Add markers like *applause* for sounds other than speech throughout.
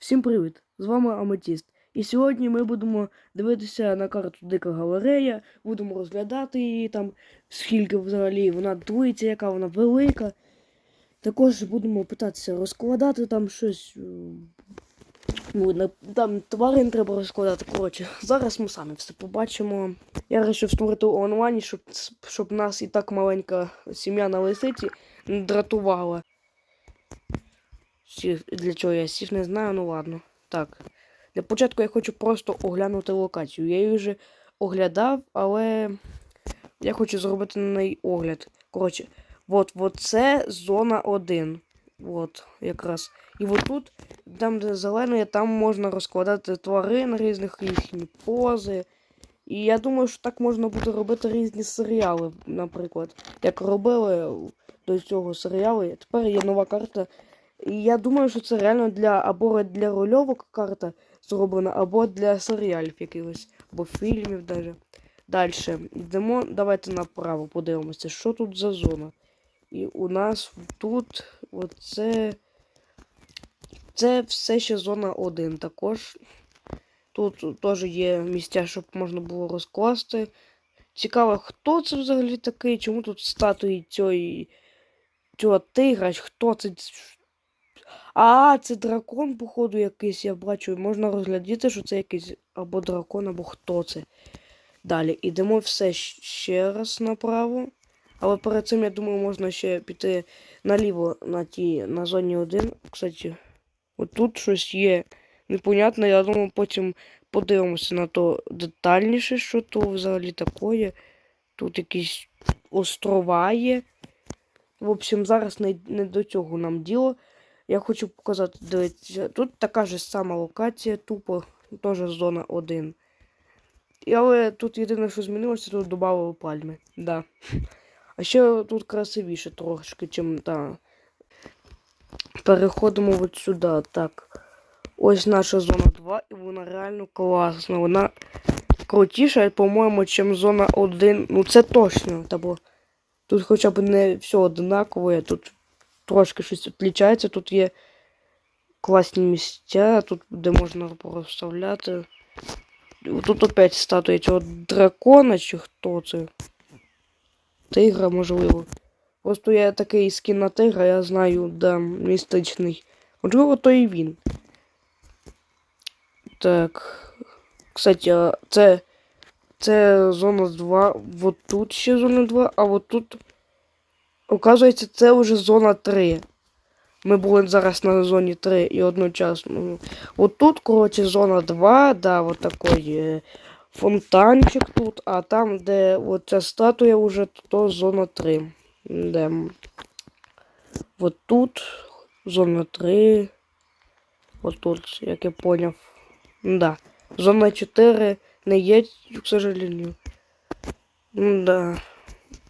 Всім привіт! З вами Аметіст. І сьогодні ми будемо дивитися на карту Дика Галерея, будемо розглядати її там, скільки взагалі вона дується, яка вона велика. Також будемо питатися розкладати там щось. е, Ну, там тварин треба розкладати. Коротше, зараз ми самі все побачимо. Я вирішив створити онлайн, щоб, щоб нас і так маленька сім'я на лисиці дратувала. Сів, для чого я сів, не знаю, ну ладно. Так. Для початку я хочу просто оглянути локацію. Я її вже оглядав, але я хочу зробити на неї огляд. Коротше, от, от це зона 1. От, якраз. І от тут, там, де зелене, там можна розкладати тварин різних їхні пози. І я думаю, що так можна буде робити різні серіали, наприклад. Як робили до цього серіали. Тепер є нова карта і я думаю, що це реально для або для рольовок карта зроблена, або для серіалів якихось, або фільмів даже. Далі. Йдемо, давайте направо подивимося, що тут за зона. І у нас тут оце. Це все ще зона 1 також. Тут теж є місця, щоб можна було розкласти. Цікаво, хто це взагалі такий? Чому тут статуї цього тигра? Хто це? А, це дракон, походу, якийсь, я бачу. Можна розглядіти, що це якийсь або дракон, або хто це. Далі, ідемо все ще раз направо. Але перед цим, я думаю, можна ще піти наліво на ті, на зоні 1. Кстати, отут щось є непонятне. Я думаю, потім подивимося на то детальніше, що то взагалі таке. Тут якісь острова є. В общем, зараз не, не до цього нам діло. Я хочу показати, дивіться, тут така ж сама локація, тупо теж зона 1. І, але тут єдине, що змінилося, тут додали пальми. Да. А ще тут красивіше трошки, чим та. Переходимо от сюди. Так. Ось наша зона 2, і вона реально класна. Вона крутіша, по-моєму, чим зона 1. Ну це точно. Тобто, тут хоча б не все одинакове, тут трошки щось відрізняється. Тут є класні місця, тут де можна проставляти. Тут опять статуя цього дракона, чи хто це? Тигра, можливо. Просто я такий скін на тигра, я знаю, да, містичний. Можливо, то і він. Так. Кстати, це. Це зона 2. Вот тут ще зона 2, а вот тут. Оказується, це вже зона 3. Ми були зараз на зоні 3 і одночасно. От тут, коротше, зона 2, да, от такий е, фонтанчик тут, а там, де от ця статуя вже, то зона 3. Де. От тут зона 3. От тут, як я поняв. Да. Зона 4 не є, к сожалению. Да.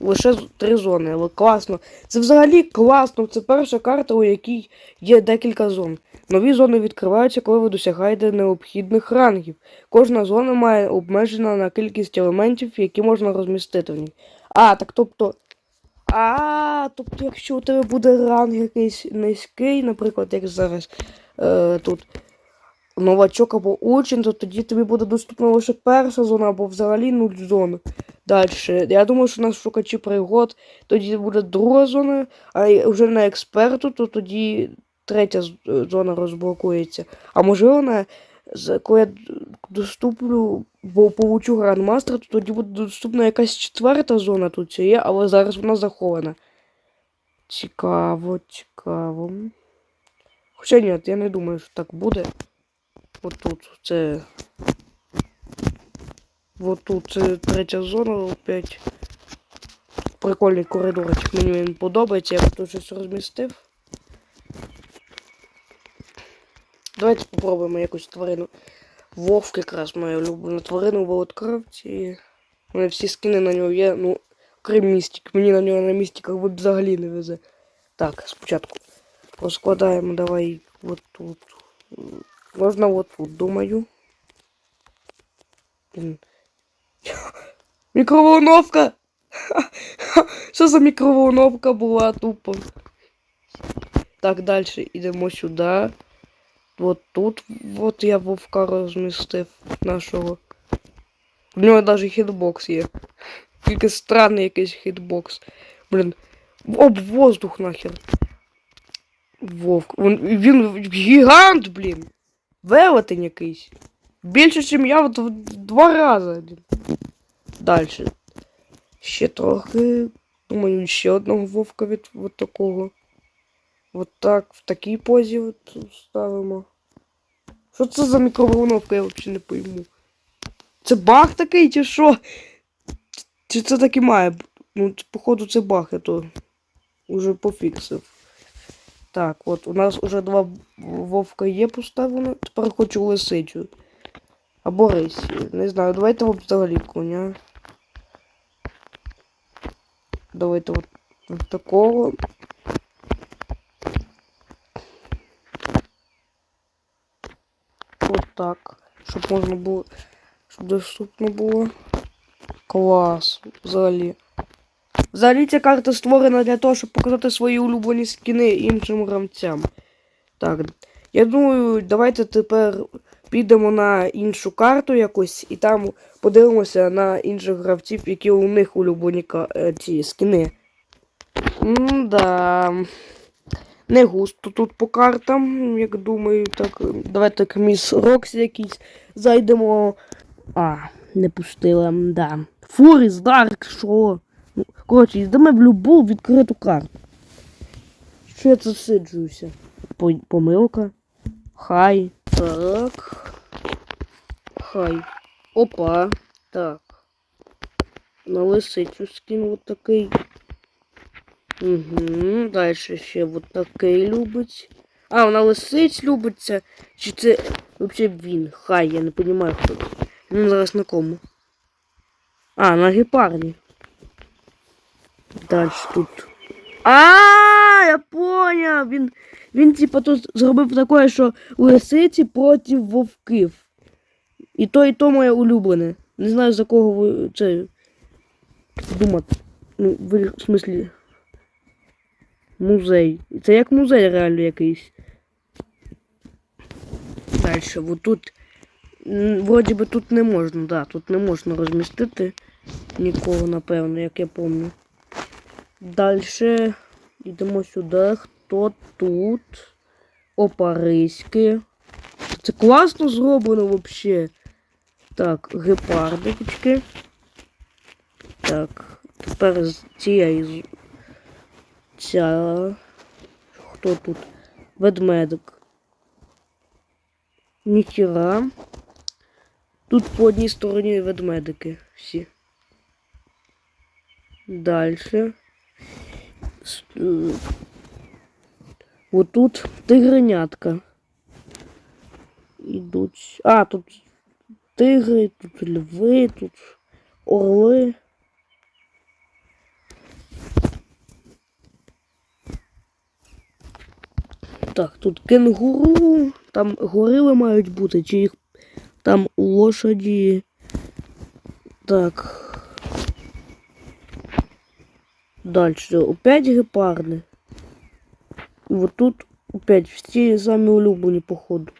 Лише три зони, але класно. Це взагалі класно. Це перша карта, у якій є декілька зон. Нові зони відкриваються, коли ви досягаєте необхідних рангів. Кожна зона має обмежена на кількість елементів, які можна розмістити в ній. А, так тобто. А, тобто, якщо у тебе буде ранг якийсь низький, наприклад, як зараз е, тут новачок або учень, то тоді тобі буде доступна лише перша зона або взагалі нуль зон. Далі. Я думаю, що у нас шукачі пригод, тоді буде друга зона, а вже на експерту, то тоді третя е, зона розблокується. А можливо, на, коли я доступлю, бо получу грандмастер, то тоді буде доступна якась четверта зона тут є, але зараз вона захована. Цікаво, цікаво. Хоча ні, я не думаю, що так буде. От тут це. Вот тут це третя зона опять. Прикольний коридорчик, мені він подобається, я тут щось розмістив. Давайте спробуємо якусь тварину. Вовк якраз моя улюблена тварина в Володкрафті. У мене всі скини на нього є, ну, крім містик. Мені на нього на містиках взагалі не везе. Так, спочатку розкладаємо, давай от тут. Можна от тут, думаю. Блін. Мікроволновка! *laughs* Що за мікроволновка була тупо? Так, далі йдемо сюди. от тут от я вовка розмістив нашого. В нього навіть хітбокс є. Тільки странний якийсь хітбокс. Блін. Об воздух нахер. Вовк. Він, він гігант, блін. Велетень якийсь. Більше, ніж я в два рази. Дальше. Ще трохи. Думаю, ще одного вовка від от такого. От так, в такій позі от ставимо. Що це за мікроволновка, я взагалі не пойму. Це баг такий, чи що? Чи це так і має? Ну, походу, це баг, я то уже пофіксив. Так, от у нас уже два вовка є поставлено. Тепер хочу лисичу. Або рись. Не знаю, давайте взагалі коня. Давайте от, от такого. От так. Щоб можна було. Щоб доступно було. Клас. Взагалі. Взагалі ця карта створена для того, щоб показати свої улюблені скіни іншим гравцям. Так. Я думаю, давайте тепер підемо на іншу карту якусь і там подивимося на інших гравців, які у них улюблені е, ці скіни. М-да. Не густо тут по картам, як думаю, так. Давайте к міс Роксі якийсь зайдемо. А, не пустила, да. Фуріс, Дарк, що? Ну, коротше, йдемо в любу відкриту карту. Що я це сиджуюся? По- Помилка. Хай. Так. Хай. Опа. Так. На лисицю скину от такий. Угу. Далі ще от такий любить. А, вона лисиць любиться. Чи це взагалі він? Хай, я не розумію, хто. Він зараз на кому. А, на гепарді. Далі тут. А, я поняв! Він, він типа тут зробив таке, що лисиці проти вовків. І то, і то моє улюблене. Не знаю за кого ви це думати. Ну, в смислі. Музей. Це як музей реально якийсь. Далі, вот тут. Вроді би тут не можна, да, тут не можна розмістити нікого, напевно, як я пам'ятаю. Далі йдемо сюди. Хто тут? Опариськи. Це класно зроблено взагалі. Так, гепардички. Так, тепер цієї ця. Хто тут? Ведмедик. Ніхіра. Тут по одній стороні ведмедики всі. Дальше. С- е, Отут тигренятка. Ідуть. А, тут тигри, тут льви, тут орли. Так, тут кенгуру, там горили мають бути, чи їх там лошаді. Так. Дальше. Опять гепарди. І от тут опять всі самі улюблені, походу.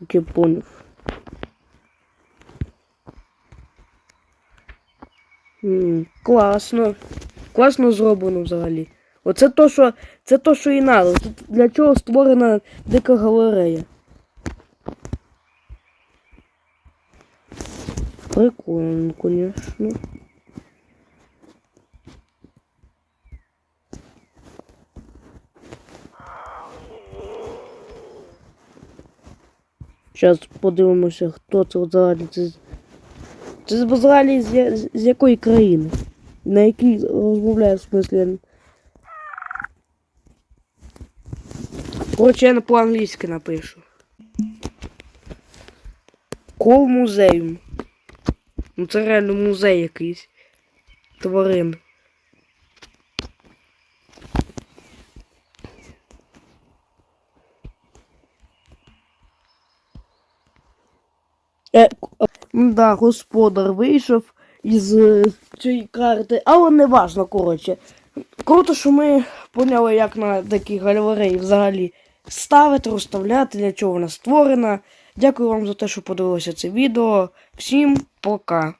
Як я поняв. М, класно. Класно зроблено взагалі. Оце то, що. Це то, що і надо. Тут для чого створена дика галерея. Прикольно, конечно. Зараз подивимося, хто це взагалі. Це, це взагалі з, з, з якої країни? На якій розмовляє в смислі. Коротше, я по-англійськи напишу. Кол музеум. Ну це реально музей якийсь. Тварин. Е, да, господар вийшов із е, цієї карти, але не важно, коротше. Круто, що ми поняли, як на такі галереї взагалі ставити, розставляти, для чого вона створена. Дякую вам за те, що подивилися це відео. Всім пока!